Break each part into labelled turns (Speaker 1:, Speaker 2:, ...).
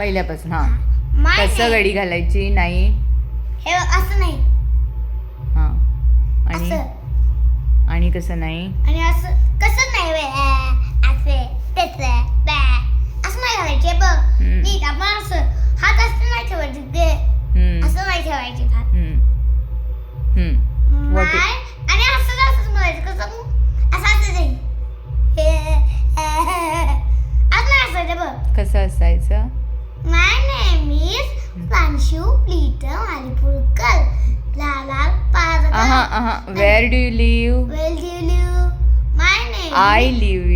Speaker 1: पहिल्यापासून हा.
Speaker 2: माय
Speaker 1: कसं गडी घालायची? नाही.
Speaker 2: हे बघ, असं नाही.
Speaker 1: हा. आणि?
Speaker 2: असं.
Speaker 1: आणि कसं नाही?
Speaker 2: आणि असं कसं नाही बे, अ, असे तसं बॅ. असं नाही घालायचे बघ.
Speaker 1: हम्म.
Speaker 2: नीट आपण असं हात असं नाही ठेवायचे ते
Speaker 1: हम्म,
Speaker 2: असं नाही ठेवायचे हात.
Speaker 1: हम्म, हम्म. What
Speaker 2: माय आणि असं असंच म्हणायचं कसं असं असं जाईल हे, असं नाही असायचं बघ.
Speaker 1: कसं असायचं?
Speaker 2: My name is Planshu Peter Malipurkal. Lala Parada. Uh-huh, uh-huh. Where
Speaker 1: do
Speaker 2: you live? Where do you live? My
Speaker 1: name
Speaker 2: I
Speaker 1: live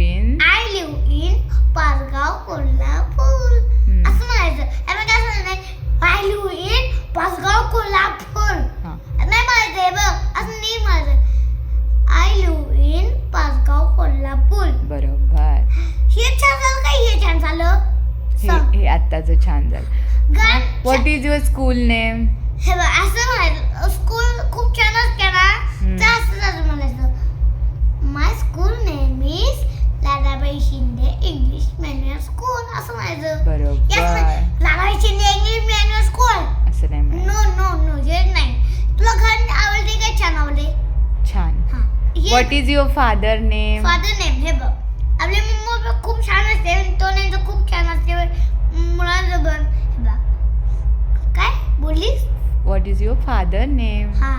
Speaker 1: आत्ताचं छान झालं. What is your school name
Speaker 2: हे बघ असं म्हणायचं. स्कूल खूप छान असते ना. तर असं झालं म्हणायचं. My school name is Ladabai Shinde English manual school असं म्हणायचं.
Speaker 1: बरोबर.
Speaker 2: Ladabai Shinde English manual school
Speaker 1: असं नाही.
Speaker 2: नो नो नो हे नाही. तुला घर आवडते काय छान आवडते?
Speaker 1: छान. What is your father name
Speaker 2: father name हे बघ. आपली मम्मा खूप छान असते
Speaker 1: what is your father name
Speaker 2: हा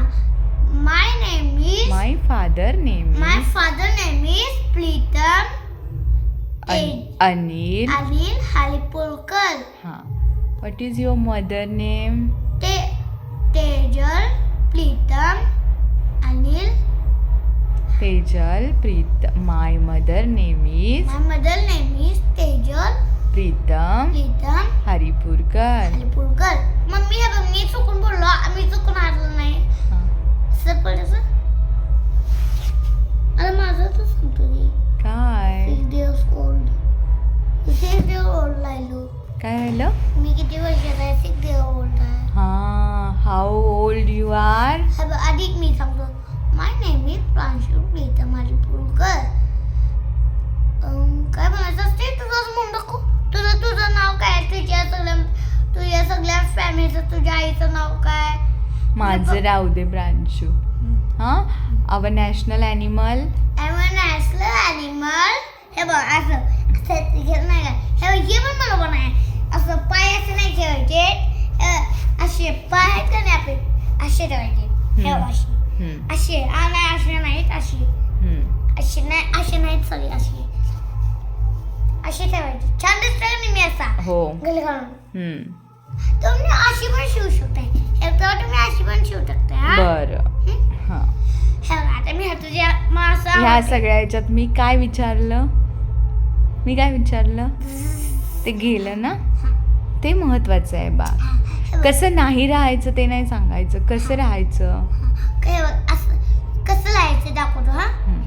Speaker 2: my name is
Speaker 1: my father name
Speaker 2: my father name is Pritam
Speaker 1: Anil
Speaker 2: Anil Haripurkar
Speaker 1: हा what is your mother name
Speaker 2: ते Tejal Pritam Anil
Speaker 1: Tejal Preet my mother name is
Speaker 2: my mother name is Tejal
Speaker 1: Pritam
Speaker 2: Pritam
Speaker 1: Haripurkar
Speaker 2: Haripurkar mummy हे बघ मी चुकून बोललो आम्ही चुकून आलो नाही. सर पडलं अरे माझं तर सांगतो की.
Speaker 1: काय?
Speaker 2: सिक्स दिवस ओल्ड सिक्स दिवस ओल्ड राहिलो.
Speaker 1: काय झालं
Speaker 2: मी किती वर्षाचा आहे? सिक्स दिवस ओल्ड आहे.
Speaker 1: हा हाऊ ओल्ड यू आर
Speaker 2: अधिक मी सांगतो. My name is Pranshu Pritam Haripurkar अं, काय म्हणायचं? असते तुझं म्हणून तुझं तुझं नाव काय तुझ्या सगळ्या तुझ्या सगळ्या फॅमिलीचं तुझ्या आईचं नाव काय?
Speaker 1: माझं राहू दे ब्रांशू. हा? Our national animal.
Speaker 2: M national animal? हे बघ असं. असं हे नाही का? हे हे पण मला पण आहे असं पाय असे नाही ठेवायचे हे असे पाय आहेत का नाही आपले? असे ठेवायचे हे बघ, असे.
Speaker 1: हम्म,
Speaker 2: असे. आ, नाही असे नाहीत असे.
Speaker 1: हम्म.
Speaker 2: असे नाही असे नाहीत सॉरी असे. असे ठेवायचे छान दिसतोय मी असा.
Speaker 1: हो.
Speaker 2: गल घालून.
Speaker 1: हम्म.
Speaker 2: तुम्ही अशी पण शिवू शकताय. हे तर तुम्ही अशी पण शिवू शकताय हा?
Speaker 1: बरं.
Speaker 2: हं?
Speaker 1: हा.
Speaker 2: हे बघ, आता मी तुझ्या मग असं
Speaker 1: ह्या. सगळ्या ह्याच्यात मी काय विचारलं? मी काय विचारलं? ते गेलं ना? ते महत्वाचं आहे बा.
Speaker 2: हा, हे बघ.
Speaker 1: कसं नाही राहायचं ते नाही सांगायचं. कसं राहायचं?
Speaker 2: काय बघ, असं कसं लावायचं दाखवतो हा?
Speaker 1: हम्म.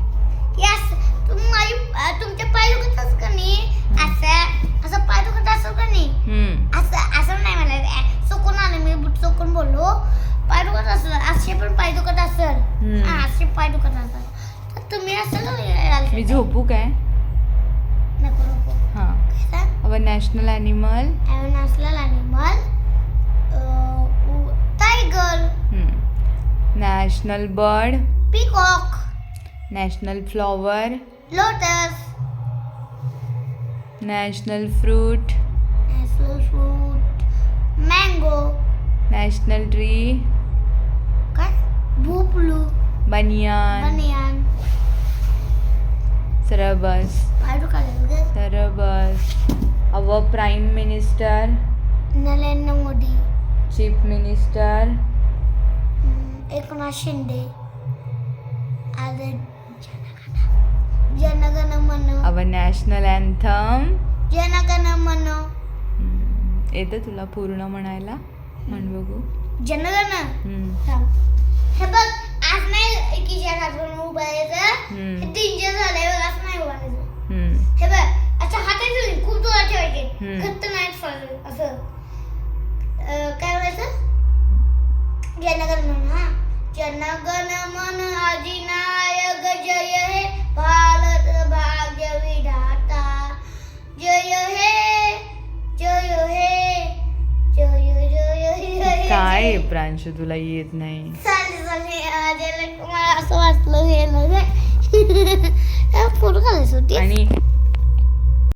Speaker 2: पाय दुखत असेल असे पण पाय दुखत असेल.
Speaker 1: हम्म.
Speaker 2: असे पाय दुखत असेल. तर तुम्ही असं का
Speaker 1: मी झोपू काय?
Speaker 2: नको नको.
Speaker 1: हां.
Speaker 2: कसं
Speaker 1: नॅशनल ॲनिमल.
Speaker 2: ॲवन असलेलं animal tiger.
Speaker 1: National bird.
Speaker 2: Peacock.
Speaker 1: National flower.
Speaker 2: Lotus.
Speaker 1: National fruit.
Speaker 2: National fruit. Mango.
Speaker 1: National tree. Banyan
Speaker 2: banyan
Speaker 1: सरबस
Speaker 2: पाय दुखायला
Speaker 1: सरबस our prime minister
Speaker 2: Narendra Modi
Speaker 1: chief minister
Speaker 2: hmm, Eknath Shinde आता जनगण मन
Speaker 1: अवर नॅशनल अँथम
Speaker 2: जनगण मन
Speaker 1: येतं तुला पूर्ण म्हणायला म्हण बघू
Speaker 2: जनगण
Speaker 1: हम्म.
Speaker 2: थांब. हे बघ आज किशा घालून उभा राहायचं. हे तीनशे झालंय बघ असं नाही उभा राहायचं
Speaker 1: हम्म.
Speaker 2: हे बघ अच्छा हातात घेऊन खूप जोरात ठेवायचे. घट्ट नाही सोडायचं. असं काय म्हणायचं जनगण मन हा जनगण मन अधिनायक जय हे भारत भाग्य विधाता जय हे जय हे
Speaker 1: घे प्रांशू तुला येत नाही
Speaker 2: असं वाचलं हे पूर्ण करायचं होती आणि